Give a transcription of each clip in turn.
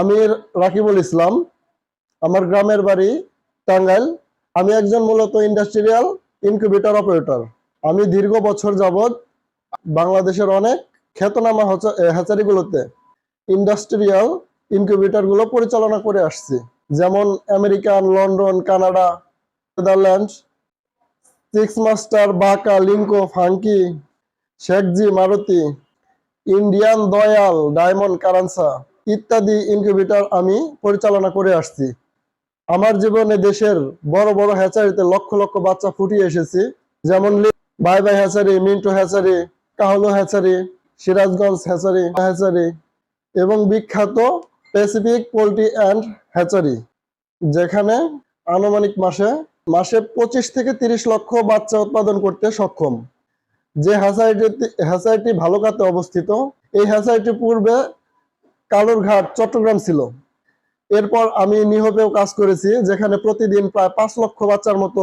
আমি রাকিবুল ইসলাম, আমার গ্রামের বাড়ি টাঙ্গাইল। আমি একজন মূলত ইন্ডাস্ট্রিয়াল ইনকিউবেটর অপারেটর। আমি দীর্ঘ বছর যাবৎ বাংলাদেশের অনেক খ্যাতনামা হ্যাচারিগুলোতে ইন্ডাস্ট্রিয়াল ইনকিউবেটরগুলো পরিচালনা করে আসছি। যেমন American, London, Canada Netherland six master বাঁকা, লিঙ্কো, ফাঙ্কি, শেখজি, মারুতি, ইন্ডিয়ান, দয়াল, ডায়মন্ড, কারানসা। ইত্যাদি ইনকিউবেটর আমি পরিচালনা করে আসছি। আমার জীবনে দেশের বড় বড় হ্যাচারিতে লক্ষ লক্ষ বাচ্চা ফুটিয়ে এসেছি। যেমন বাই বাই হ্যাচারি মিন্টু হ্যাচারি কাহলো হ্যাচারি সিরাজগঞ্জ হ্যাচারি হ্যাচারি এবং বিখ্যাত প্যাসিফিক পোলট্রি অ্যান্ড হ্যাচারি যেখানে আনুমানিক মাসে মাসে পঁচিশ থেকে তিরিশ লক্ষ বাচ্চা উৎপাদন করতে সক্ষম। যে হ্যাসাইটি ভালো কাতে অবস্থিত, এই হ্যাসাইটি পূর্বে কালুরঘাট, চট্টগ্রাম ছিল। এরপর আমি নিহপেও কাজ করেছি, যেখানে প্রতিদিন প্রায় পাঁচ লক্ষ বাচ্চার মতো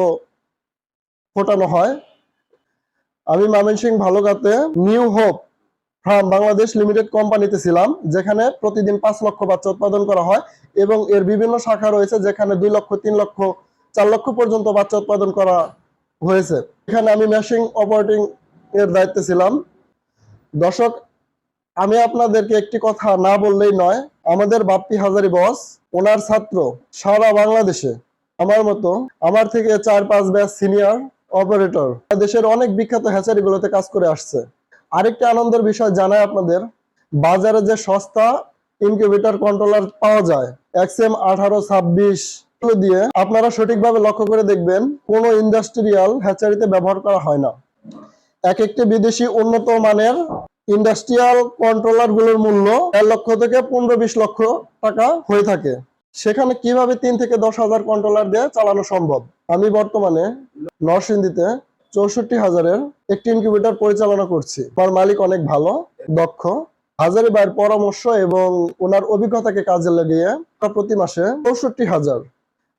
ফোটানো হয়। আমি Mymensingh ভালুকাতে New Hope farm Bangladesh limited কোম্পানিতে ছিলাম, যেখানে প্রতিদিন পাঁচ লক্ষ বাচ্চা উৎপাদন করা হয় এবং এর বিভিন্ন শাখা রয়েছে, যেখানে দুই লক্ষ, তিন লক্ষ, চার লক্ষ পর্যন্ত বাচ্চা উৎপাদন করা হয়েছে। এখানে আমি মেশিং অপারেটিং এর দায়িত্বে ছিলাম। দর্শক আমি আপনাদেরকে একটি কথা না বললেই নয়, আমাদের বাপ্পি হাজারি বস, ওনার ছাত্র সারা বাংলাদেশে। আমার মতো, আমার থেকে চার পাঁচ ব্যাচ সিনিয়র অপারেটর। দেশের অনেক বিখ্যাত হ্যাচারিগুলোতে কাজ করে আসছে। আরেকটি আনন্দের বিষয় জানাই আপনাদের, বাজারে যে সস্তা ইনকিউবেটর কন্ট্রোলার পাওয়া যায় এক্সএম আঠারো ছাব্বিশ দিয়ে আপনারা সঠিকভাবে লক্ষ্য করে দেখবেন, কোনো ইন্ডাস্ট্রিয়াল হ্যাচারিতে ব্যবহার করা হয় না। এক একটি বিদেশি উন্নত মানের ইন্ডাস্ট্রিয়াল কন্ট্রোলারগুলোর মূল্য এক লক্ষ থেকে পনেরো বিশ লক্ষ টাকা হয়ে থাকে। সেখানে কীভাবে তিন থেকে দশ হাজার কন্ট্রোলার দিয়ে চালানো সম্ভব? আমি বর্তমানে নরসিংদীতে চৌষট্টি হাজারের একটি ইনকিউবেটর পরিচালনা করছি। আমার মালিক অনেক ভালো, দক্ষ। হাজারি ভাইয়ের পরামর্শ এবং ওনার অভিজ্ঞতাকে কাজে লাগিয়ে প্রতি মাসে চৌষট্টি হাজার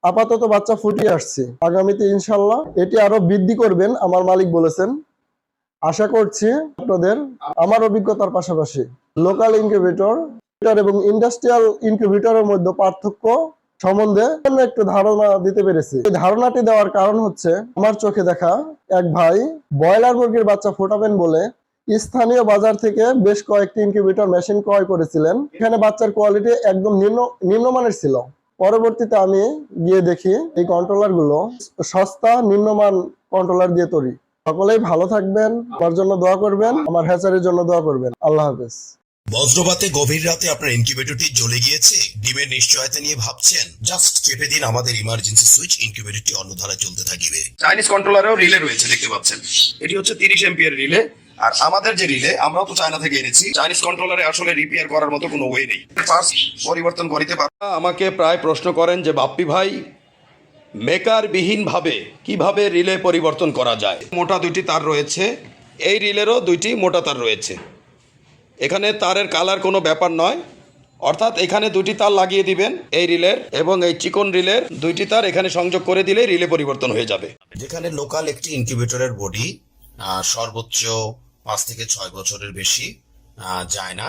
আপাতত বাচ্চা ফুটিয়ে আসছি। আগামীতে ইনশাল্লাহ এটি আরও বৃদ্ধি করবেন, আমার মালিক বলেছেন। আশা করছি আপনাদের আমার অভিজ্ঞতার পাশাপাশি লোকাল ইনকিউবেটর এবং ইন্ডাস্ট্রিয়াল ইনকিউবেটরের মধ্যে পার্থক্য সম্বন্ধে একটু ধারণা দিতে পেরেছি। এই ধারণাটি দেওয়ার কারণ হচ্ছে আমার চোখে দেখা এক ভাই ব্রয়লার মুরগির বাচ্চা ফোটাবেন বলে স্থানীয় বাজার থেকে বেশ কয়েকটি ইনকিউবেটর মেশিন ক্রয় করেছিলেন। এখানে বাচ্চার কোয়ালিটি একদম নিম্ন, নিম্নমানের ছিল। পরবর্তীতে আমি গিয়ে দেখি এই কন্ট্রোলারগুলো সস্তা, নিম্নমান কন্ট্রোলার দিয়ে তৈরি। সকলেই ভালো থাকবেন আমার জন্য দোয়া করবেন আমার হ্যাচারির জন্য দোয়া করবেন। আল্লাহ হাফেজ। বজ্রপাতে গভীর রাতে আপনার ইনকিউবেটরটি জ্বলে গিয়েছে। ডিমের নিশ্চয়তা নিয়ে ভাবছেন জাস্ট চেপে দিন আমাদের ইমার্জেন্সি সুইচ ইনকিউবেটরটি অন্য ধারা চলতে থাকবে। চাইনিজ কন্ট্রোলারেও রিলে রয়েছে দেখতে পাচ্ছেন। এটি হচ্ছে তিরিশ এমপিয়ার রিলে আর আমাদের যে রিলে আমরাও তো চায়না থেকে এনেছি। চাইনিজ কন্ট্রোলারে আসলে রিপেয়ার করার মতো কোনো ওয়ে নেই। পরিবর্তন করিতে পার আমাকে প্রায় প্রশ্ন করেন যে বাপ্পি ভাই মেকার বিহীনভাবে কীভাবে রিলে পরিবর্তন করা যায়? মোটা দুইটি তার রয়েছে। এই রিলেরও দুইটি মোটা তার রয়েছে। এখানে তারের কালার কোনো ব্যাপার নয়। অর্থাৎ এখানে দুটি তার লাগিয়ে দিবেন এই রিলের এবং এই চিকন রিলের দুইটি তার এখানে সংযোগ করে দিলে রিলে পরিবর্তন হয়ে যাবে। যেখানে লোকাল একটি ইনকিউবেটরের বডি সর্বোচ্চ পাঁচ থেকে ছয় বছরের বেশি যায় না।